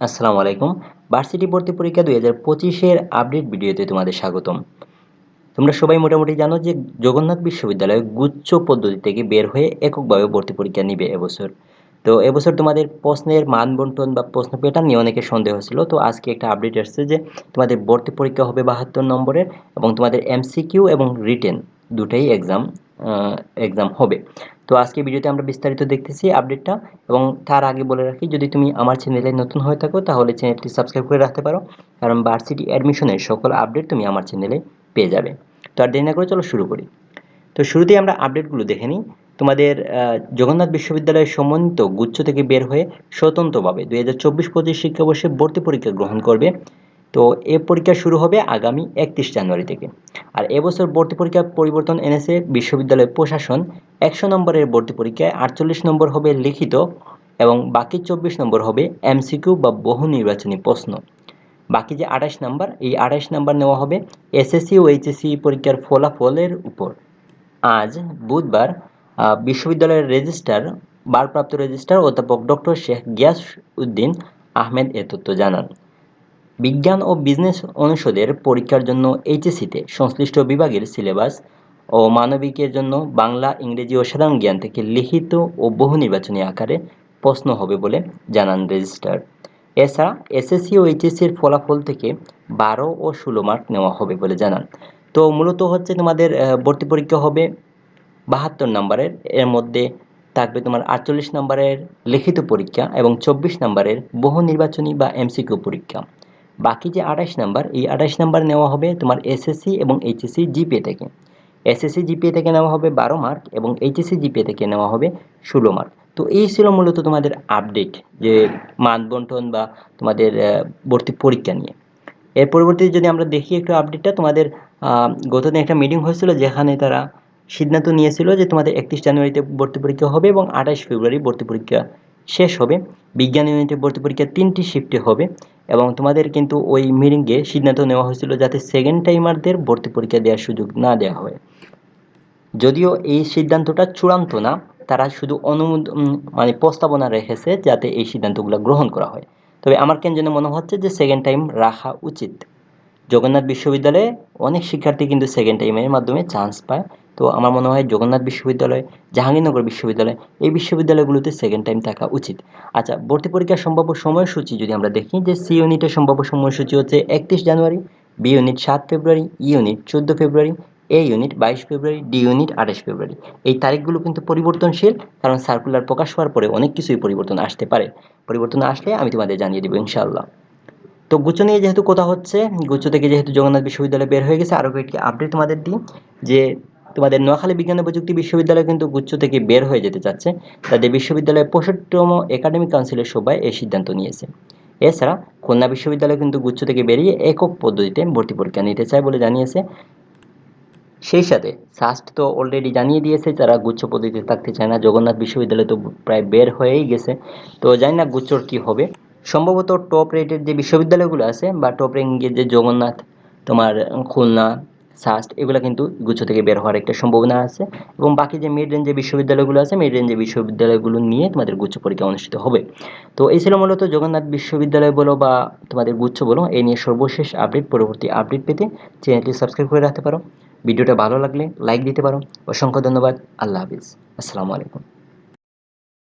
আসসালামু আলাইকুম। ভার্সিটি ভর্তি পরীক্ষা দুই হাজার পঁচিশের আপডেট ভিডিওতে তোমাদের স্বাগতম। তোমরা সবাই মোটামুটি জানো যে জগন্নাথ বিশ্ববিদ্যালয় গুচ্ছ পদ্ধতি থেকে বের হয়ে এককভাবে ভর্তি পরীক্ষা নিবে এবছর। তো এবছর তোমাদের প্রশ্নের মান বন্টন বা প্রশ্ন প্যাটার্ন নিয়ে অনেকে সন্দেহ ছিল। তো আজকে একটা আপডেট আসছে যে তোমাদের ভর্তি পরীক্ষা হবে বাহাত্তর নম্বরের এবং তোমাদের এমসিকিউ এবং রিটেন দুটাই এক্সাম এক্সাম হবে। তো আজকে ভিডিওতে আমরা বিস্তারিত দেখতেছি আপডেটটা এবং তার আগে বলে রাখি, যদি তুমি আমার চ্যানেলে নতুন হয়ে থাকো, তাহলে চ্যানেলটি সাবস্ক্রাইব করে রাখতে পারো। কারণ ভার্সিটি অ্যাডমিশনের সকল আপডেট তুমি আমার চ্যানেলে পেয়ে যাবে। তো আর দেরি না করে চলো শুরু করি। তো শুরুতেই আমরা আপডেটগুলো দেখে নিই। তোমাদের জগন্নাথ বিশ্ববিদ্যালয়ের সমন্বিত গুচ্ছ থেকে বের হয়ে স্বতন্ত্রভাবে দুই হাজার চব্বিশ পঁচিশ শিক্ষাবর্ষে ভর্তি পরীক্ষা গ্রহণ করবে। তো এ পরীক্ষা শুরু হবে আগামী একত্রিশ জানুয়ারি থেকে। আর এবছর ভর্তি পরীক্ষা পরিবর্তন এনেছে বিশ্ববিদ্যালয় প্রশাসন। একশো নম্বরের ভর্তি পরীক্ষায় আটচল্লিশ নম্বর হবে লিখিত এবং বাকি চব্বিশ নম্বর হবে এমসিকিউ বা বহু নির্বাচনী প্রশ্ন। বাকি যে আঠাশ নাম্বার, এই আঠাশ নাম্বার নেওয়া হবে এসএসসি ও এইচএসসি পরীক্ষার ফলাফলের উপর। আজ বুধবার বিশ্ববিদ্যালয়ের রেজিস্ট্রার, ভারপ্রাপ্ত রেজিস্ট্রার অধ্যাপক ডক্টর শেখ গিয়াস উদ্দিন আহমেদ এ তথ্য জানান। বিজ্ঞান ও বিজনেস অনুষদের পরীক্ষার জন্য এইচএসিতে সংশ্লিষ্ট বিভাগের সিলেবাস ও মানবিকের জন্য বাংলা, ইংরেজি ও সাধারণ জ্ঞান থেকে লিখিত ও বহু নির্বাচনী আকারে প্রশ্ন হবে বলে জানান রেজিস্ট্রার এছাড়া এসএসসি ও এইচএসসির ফলাফল থেকে বারো ও ষোলো মার্ক নেওয়া হবে বলে জানান। তো মূলত হচ্ছে তোমাদের ভর্তি পরীক্ষা হবে বাহাত্তর নম্বরের, এর মধ্যে থাকবে তোমার আটচল্লিশ নম্বরের লিখিত পরীক্ষা এবং চব্বিশ নম্বরের বহু নির্বাচনী বা এমসিকিউ পরীক্ষা। বাকি যে আঠাশ নাম্বার, এই আঠাশ নাম্বার নেওয়া হবে তোমার এসএসসি এবং এইচএসসি জিপিএ থেকে। এসএসসি জিপিএ থেকে নেওয়া হবে বারো মার্ক এবং এইচএসসি জিপিএ থেকে নেওয়া হবে ষোলো মার্ক তো এই ছিল মূলত তোমাদের আপডেট যে মান বন্টন বা তোমাদের ভর্তি পরীক্ষা নিয়ে। এর পরবর্তীতে যদি আমরা দেখি একটু আপডেটটা তোমাদের গতদিন একটা মিটিং হয়েছিল যেখানে তারা সিদ্ধান্ত নিয়েছিল যে তোমাদের একত্রিশ জানুয়ারিতে ভর্তি পরীক্ষা হবে এবং আঠাশ ফেব্রুয়ারি ভর্তি পরীক্ষা শেষ হবে। বিজ্ঞান ইউনিটে ভর্তি পরীক্ষা তিনটি শিফটে হবে। এবং তোমাদের কিন্তু ওই মিটিংয়ে সিদ্ধান্ত নেওয়া হয়েছিল যাতে সেকেন্ড টাইমারদের ভর্তি পরীক্ষা দেওয়ার সুযোগ না দেওয়া হয়। যদিও এই সিদ্ধান্তটা চূড়ান্ত না, তারা শুধু অনুমোদন মানে প্রস্তাবনা রেখেছে যাতে এই সিদ্ধান্তগুলো গ্রহণ করা হয়। তবে আমার কেন যেন মনে হচ্ছে যে সেকেন্ড টাইম রাখা উচিত। জগন্নাথ বিশ্ববিদ্যালয়ে অনেক শিক্ষার্থী কিন্তু সেকেন্ড টাইমের মাধ্যমে চান্স পায়। তো আমার মনে হয় জগন্নাথ বিশ্ববিদ্যালয়, জাহাঙ্গীরনগর বিশ্ববিদ্যালয় এই বিশ্ববিদ্যালয়গুলোতে সেকেন্ড টাইম থাকা উচিত। আচ্ছা ভর্তি পরীক্ষার সম্ভাব্য সময়সূচি যদি আমরা দেখি যে সি ইউনিটের সম্ভাব্য সময়সূচি হচ্ছে একত্রিশ জানুয়ারি, বি ইউনিট সাত ফেব্রুয়ারি, ই ইউনিট চোদ্দ ফেব্রুয়ারি, এ ইউনিট বাইশ ফেব্রুয়ারি, ডি ইউনিট আঠাশ ফেব্রুয়ারি। এই তারিখগুলো কিন্তু পরিবর্তনশীল কারণ সার্কুলার প্রকাশ হওয়ার পরে অনেক কিছুই পরিবর্তন আসতে পারে। পরিবর্তন আসলে আমি তোমাদের জানিয়ে দেবো ইনশাআল্লাহ। তো গুচ্ছ নিয়ে যেহেতু কথা হচ্ছে, গুচ্ছ থেকে যেহেতু জগন্নাথ বিশ্ববিদ্যালয় বের হয়ে গেছে, আরও কয়েকটি আপডেট তোমাদের দিই। যে তোমাদের নোয়াখালী বিজ্ঞান ও প্রযুক্তি বিশ্ববিদ্যালয় কিন্তু গুচ্ছ থেকে বের হয়ে যেতে চাচ্ছে। তাদের বিশ্ববিদ্যালয়ের পঁয়ষট্টিতম একাডেমিক কাউন্সিলের সভায় এই সিদ্ধান্ত নিয়েছে। এছাড়া খুলনা বিশ্ববিদ্যালয় কিন্তু গুচ্ছ থেকে বেরিয়ে একক পদ্ধতিতে ভর্তি পরীক্ষা নিতে চায় বলে জানিয়েছে। সেই সাথে সাস্ট তো অলরেডি জানিয়ে দিয়েছে, যারা গুচ্ছ পদ্ধতিতে থাকতে চায় না, জগন্নাথ বিশ্ববিদ্যালয় তো প্রায় বের হয়েই গেছে। তো জানি না গুচ্ছর কী হবে। সম্ভবত টপ রেটের যে বিশ্ববিদ্যালয়গুলো আছে বা টপ র্যাঙ্কের যে জগন্নাথ, তোমার খুলনা সাস্ট এগুলো কিন্তু গুচ্ছ থেকে বের হওয়ার একটা সম্ভাবনা আছে এবং বাকি যে মিড রেঞ্জের বিশ্ববিদ্যালয়গুলো আছে মিড রেঞ্জের বিশ্ববিদ্যালয়গুলো নিয়ে তোমাদের গুচ্ছ পরীক্ষা অনুষ্ঠিত হবে। তো এই ছিল মূলত জগন্নাথ বিশ্ববিদ্যালয় বলো বা তোমাদের গুচ্ছ বলো, এই নিয়ে সর্বশেষ আপডেট পরবর্তী আপডেট পেতে চ্যানেলটি সাবস্ক্রাইব করে রাখতে পারো। ভিডিওটা ভালো লাগলে লাইক দিতে পারো। অসংখ্য ধন্যবাদ। আল্লাহ হাফিজ। আসসালামু আলাইকুম।